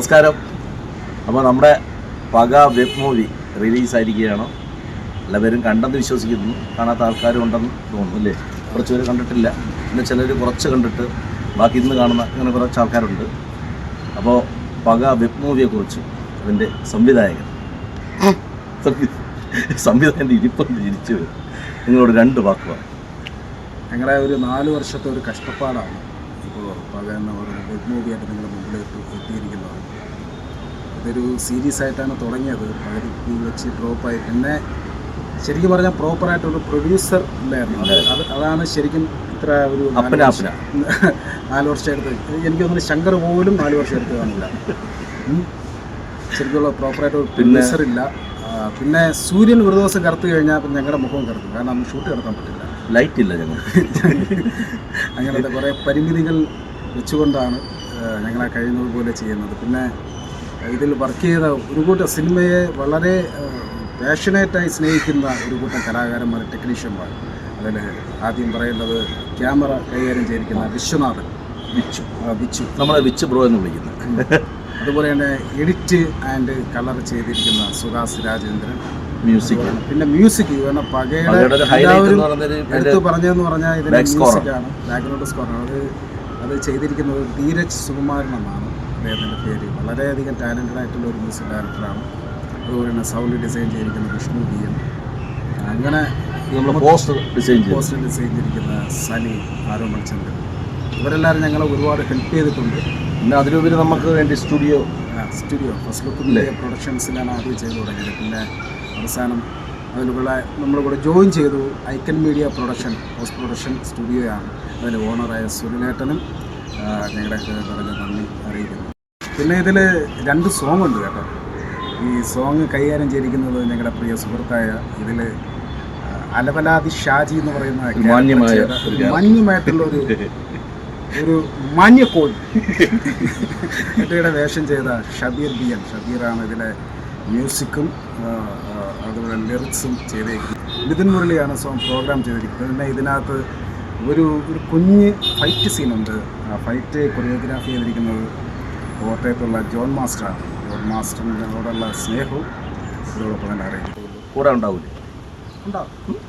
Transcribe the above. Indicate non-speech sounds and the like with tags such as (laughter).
നമസ്കാരം. അപ്പോൾ നമ്മുടെ പക വെബ് മൂവി റിലീസായിരിക്കുകയാണ്. എല്ലാവരും കണ്ടെന്ന് വിശ്വസിക്കുന്നു. കാണാത്ത ആൾക്കാരും ഉണ്ടെന്ന് തോന്നുന്നു അല്ലേ? കുറച്ച് പേര് കണ്ടിട്ടില്ല. പിന്നെ ചിലർ കുറച്ച് കണ്ടിട്ട് ബാക്കി ഇന്ന് കാണുന്ന അങ്ങനെ കുറച്ച് ആൾക്കാരുണ്ട്. അപ്പോൾ പക വെബ് മൂവിയെക്കുറിച്ച് അതിന്റെ സംവിധായകൻ. സംവി- സംവിധായകന്റെ ഇരിപ്പം ജനിച്ചു നിങ്ങളോട് രണ്ട് വാക്ക് ഞങ്ങളെ ഞങ്ങളുടെ ഒരു നാല് വർഷത്തെ ഒരു കഷ്ടപ്പാടാണ് ഇപ്പോൾ പകർന്ന ഒരു വെബ് മൂവിയായിട്ട് നിങ്ങളുടെ മുമ്പിലേക്ക് എത്തിയിരിക്കുന്നത്. ഇതൊരു സീരീസ് ആയിട്ടാണ് തുടങ്ങിയത്. പകുതി വെച്ച് ഡ്രോപ്പായി പിന്നെ ശരിക്കും പറഞ്ഞാൽ പ്രോപ്പറായിട്ടൊരു പ്രൊഡ്യൂസർ ഉണ്ടായിരുന്നു അത് അത് അതാണ് ശരിക്കും ഇത്ര ഒരു (laughs) നാല് വർഷം- എടുത്ത് എനിക്ക് തോന്നുന്നു ശങ്കർ പോലും നാല് വർഷം എടുത്ത് കാണില്ല. ശരിക്കുള്ള പ്രോപ്പറായിട്ട് ഒരു പ്രൊഡ്യൂസർ ഇല്ല. പിന്നെ സൂര്യൻ ഒരു ദിവസം കറുത്ത് കഴിഞ്ഞാൽ പിന്നെ ഞങ്ങളുടെ മുഖം കറുക്കും. കാരണം നമുക്ക് ഷൂട്ട് കിടക്കാൻ പറ്റില്ല. ലൈറ്റ് ഇല്ല ഞങ്ങൾ (laughs) അങ്ങനത്തെ കുറേ പരിമിതികൾ വെച്ചുകൊണ്ടാണ് ഞങ്ങളെ കഴിയുന്നത് പോലെ ചെയ്യുന്നത്. പിന്നെ ഇതിൽ വർക്ക് ചെയ്ത ഒരു കൂട്ടം സിനിമയെ വളരെ പാഷനേറ്റായി സ്നേഹിക്കുന്ന ഒരു കൂട്ടം കലാകാരന്മാർ ടെക്നീഷ്യന്മാർ അതിൽ ആദ്യം പറയേണ്ടത് ക്യാമറ കൈകാര്യം ചെയ്തിരിക്കുന്ന വിശ്വനാഥൻ വിച്ചു വിച്ചു. നമ്മളെ വിച്ചു ബ്രോ എന്ന് വിളിക്കുന്നത് അതുപോലെ തന്നെ എഡിറ്റ് ആൻഡ് കളർ ചെയ്തിരിക്കുന്ന സുഹാസ് രാജേന്ദ്രൻ. മ്യൂസിക് പിന്നെ മ്യൂസിക് കാരണം പകയുടെ എല്ലാവരും എടുത്തു പറഞ്ഞതെന്ന് പറഞ്ഞാൽ ഇതിന്റെ മ്യൂസിക്കാണ് ബാക്ക്ഗ്രൗണ്ട് സ്കോർ അത് അത് ചെയ്തിരിക്കുന്നത് ധീരജ് സുകുമാരൻ എന്നാണ്. അദ്ദേഹത്തിന്റെ പേര് വളരെയധികം ടാലന്റഡ് ആയിട്ടുള്ള ഒരു മ്യൂസിക് ഡയറക്ടറാണ്. അതുപോലെ തന്നെ സൗണ്ട് ഡിസൈൻ ചെയ്തിരിക്കുന്ന വിഷ്ണു ബി എം അങ്ങനെ പോസ്റ്റർ ഡിസൈൻ പോസ്റ്റർ ഡിസൈൻ ചെയ്തിരിക്കുന്ന സനി ആരോ മണിച്ചന്ദ്രൻ ഇവരെല്ലാവരും ഞങ്ങളെ ഒരുപാട് ഹെൽപ്പ് ചെയ്തിട്ടുണ്ട്. പിന്നെ അതിലുപരി നമുക്ക് വേണ്ടി studio studio first look media പ്രൊഡക്ഷൻസിലാണ് ആദ്യം ചെയ്തു തുടങ്ങിയത്. പിന്നെ അവസാനം അതിലുള്ള നമ്മളിവിടെ ജോയിൻ ചെയ്തു icon media production post production സ്റ്റുഡിയോയാണ്. അതിൽ ഓണറായ സുനിലേട്ടനും ഞങ്ങളുടെ പറഞ്ഞ നന്ദി അറിയിക്കുന്നു. പിന്നെ ഇതിൽ രണ്ട് സോങ് ഉണ്ട് കേട്ടോ. ഈ സോങ് കൈകാര്യം ചെയ്തിരിക്കുന്നത് ഞങ്ങളുടെ പ്രിയ സുഹൃത്തായ ഇതിൽ അലവലാതി ഷാജി എന്ന് പറയുന്ന മാന്യമായിട്ടുള്ള ഒരു ഒരു കുട്ടിയുടെ വേഷം ചെയ്ത ഷബീർ ബി എൻ ഷബീറാണ് ഇതിലെ മ്യൂസിക്കും അതുപോലെ ലിറിക്സും ചെയ്തേക്കുന്നത്. നിതിൻ മുരളിയാണ് സോങ് പ്രോഗ്രാം ചെയ്തിരിക്കുന്നത്. പിന്നെ ഇതിനകത്ത് ഒരു ഒരു കുഞ്ഞ് ഫൈറ്റ് സീനുണ്ട്. ആ ഫൈറ്റ് കൊറിയോഗ്രാഫി ചെയ്തിരിക്കുന്നത് കോട്ടയത്തുള്ള ജോൺ മാസ്റ്ററാണ്. ജോൺ മാസ്റ്ററിനോടുള്ള സ്നേഹവും ഇതോടൊപ്പം തന്നെ അറിയിക്കുന്നു കൂടെ ഉണ്ടാവില്ലേ ഉണ്ടാവും.